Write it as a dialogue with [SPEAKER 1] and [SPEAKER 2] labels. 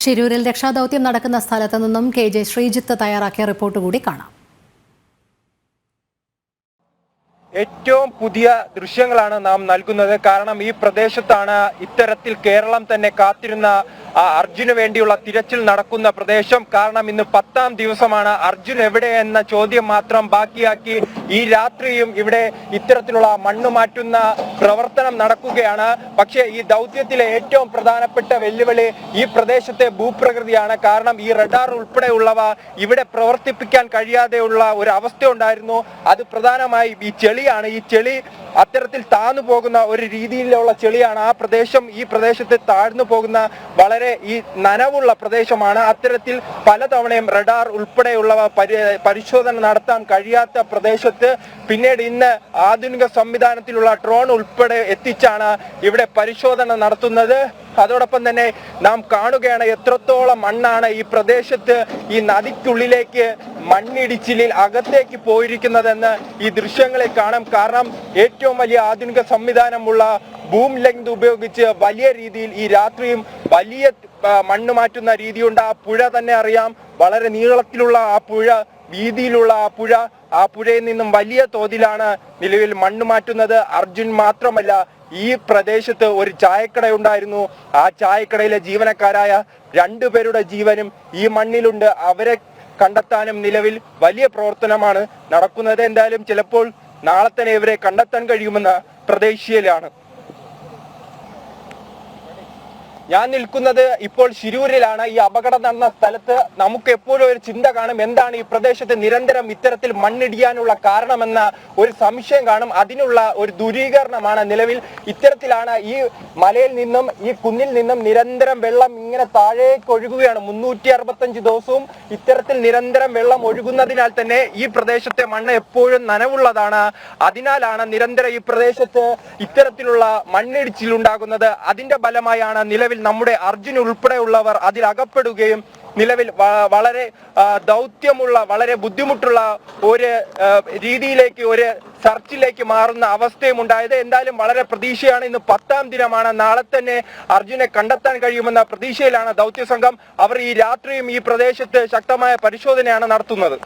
[SPEAKER 1] ഷിരൂരിൽ രക്ഷാദൌത്യം നടക്കുന്ന സ്ഥലത്ത് നിന്നും കെ ജെ ശ്രീജിത്ത് തയ്യാറാക്കിയ റിപ്പോർട്ട് കൂടി കാണാം.
[SPEAKER 2] ഏറ്റവും പുതിയ ദൃശ്യങ്ങളാണ് നാം നൽകുന്നത്. കാരണം ഈ പ്രദേശത്താണ് ഇത്തരത്തിൽ കേരളം തന്നെ കാത്തിരുന്ന ആ അർജുന് വേണ്ടിയുള്ള തിരച്ചിൽ നടക്കുന്ന പ്രദേശം. കാരണം ഇന്ന് പത്താം ദിവസമാണ് അർജുൻ എവിടെ എന്ന ചോദ്യം മാത്രം ബാക്കിയാക്കി ഈ രാത്രിയും ഇവിടെ ഇത്തരത്തിലുള്ള മണ്ണ് മാറ്റുന്ന പ്രവർത്തനം നടക്കുകയാണ്. പക്ഷേ ഈ ദൗത്യത്തിലെ ഏറ്റവും പ്രധാനപ്പെട്ട വെല്ലുവിളി ഈ പ്രദേശത്തെ ഭൂപ്രകൃതിയാണ്. കാരണം ഈ റഡാർ ഉൾപ്പെടെയുള്ളവ ഇവിടെ പ്രവർത്തിപ്പിക്കാൻ കഴിയാതെയുള്ള ഒരു അവസ്ഥ ഉണ്ടായിരുന്നു. അത് പ്രധാനമായി ഈ ചെളിയാണ്. ഈ ചെളി അത്തരത്തിൽ താഴ്ന്നു പോകുന്ന ഒരു രീതിയിലുള്ള ചെളിയാണ് ആ പ്രദേശം. ഈ പ്രദേശത്തെ താഴ്ന്നു പോകുന്ന വളരെ ഈ നനവുള്ള പ്രദേശമാണ്. അത്തരത്തിൽ പലതവണയും റഡാർ ഉൾപ്പെടെയുള്ളവ പരിശോധന നടത്താൻ കഴിയാത്ത പ്രദേശത്ത് പിന്നീട് ഇന്ന് ആധുനിക സംവിധാനത്തിലുള്ള ഡ്രോൺ ഉൾപ്പെടെ എത്തിച്ചാണ് ഇവിടെ പരിശോധന നടത്തുന്നത്. അതോടൊപ്പം തന്നെ നാം കാണുകയാണ് എത്രത്തോളം മണ്ണാണ് ഈ പ്രദേശത്ത് ഈ നദിക്കുള്ളിലേക്ക് മണ്ണിടിച്ചിലിൽ അകത്തേക്ക് പോയിരിക്കുന്നതെന്ന് ഈ ദൃശ്യങ്ങളെ കാണാം. കാരണം ഏറ്റവും വലിയ ആധുനിക സംവിധാനമുള്ള ബൂം ലെങ്ത് ഉപയോഗിച്ച് വലിയ രീതിയിൽ ഈ രാത്രിയും വലിയ മണ്ണ് മാറ്റുന്ന രീതിയുണ്ട്. ആ പുഴ തന്നെ അറിയാം. വളരെ നീളത്തിലുള്ള ആ പുഴ വീതിയിലുള്ള ആ പുഴ. ആ പുഴയിൽ നിന്നും വലിയ തോതിലാണ് നിലവിൽ മണ്ണ് മാറ്റുന്നത്. അർജുൻ മാത്രമല്ല ഈ പ്രദേശത്ത് ഒരു ചായക്കട ഉണ്ടായിരുന്നു ആ ചായക്കടയിലെ ജീവനക്കാരായ രണ്ടുപേരുടെ ജീവനും ഈ മണ്ണിലുണ്ട്. അവരെ കണ്ടെത്താനും നിലവിൽ വലിയ പ്രവർത്തനമാണ് നടക്കുന്നത്. എന്തായാലും ചിലപ്പോൾ നാളെ തന്നെ ഇവരെ കണ്ടെത്താൻ കഴിയുമെന്ന പ്രതീക്ഷയിലാണ്. ഞാൻ നിൽക്കുന്നത് ഇപ്പോൾ ശിരൂരിലാണ്. ഈ അപകടം നടന്ന സ്ഥലത്ത് നമുക്ക് എപ്പോഴും ഒരു ചിന്ത കാണും. എന്താണ് ഈ പ്രദേശത്ത് നിരന്തരം ഇത്തരത്തിൽ മണ്ണിടിയാനുള്ള കാരണമെന്ന ഒരു സംശയം കാണും. അതിനുള്ള ഒരു ദൂരീകരണമാണ് നിലവിൽ ഇത്തരത്തിലാണ് ഈ മലയിൽ നിന്നും ഈ കുന്നിൽ നിന്നും നിരന്തരം വെള്ളം ഇങ്ങനെ താഴേക്ക് ഒഴുകുകയാണ്. മുന്നൂറ്റി അറുപത്തഞ്ച് ദിവസവും ഇത്തരത്തിൽ നിരന്തരം വെള്ളം ഒഴുകുന്നതിനാൽ തന്നെ ഈ പ്രദേശത്തെ മണ്ണ് എപ്പോഴും നനവുള്ളതാണ്. അതിനാലാണ് നിരന്തരം ഈ പ്രദേശത്ത് ഇത്തരത്തിലുള്ള മണ്ണിടിച്ചിൽ ഉണ്ടാകുന്നത് അതിന്റെ ഫലമായാണ് നിലവിൽ നമ്മുടെ അർജുൻ ഉൾപ്പെടെയുള്ളവർ അതിൽ അകപ്പെടുകയും നിലവിൽ വളരെ ദൗത്യമുള്ള വളരെ ബുദ്ധിമുട്ടുള്ള ഒരു രീതിയിലേക്ക് ഒരു സർച്ചിലേക്ക് മാറുന്ന അവസ്ഥയും ഉണ്ടായത് എന്തായാലും വളരെ പ്രതീക്ഷയാണ്. ഇന്ന് പത്താം ദിനമാണ്. നാളെ തന്നെ അർജുനെ കണ്ടെത്താൻ കഴിയുമെന്ന പ്രതീക്ഷയിലാണ് ദൗത്യ സംഘം അവർ ഈ രാത്രിയും ഈ പ്രദേശത്ത് ശക്തമായ പരിശോധനയാണ് നടത്തുന്നത്.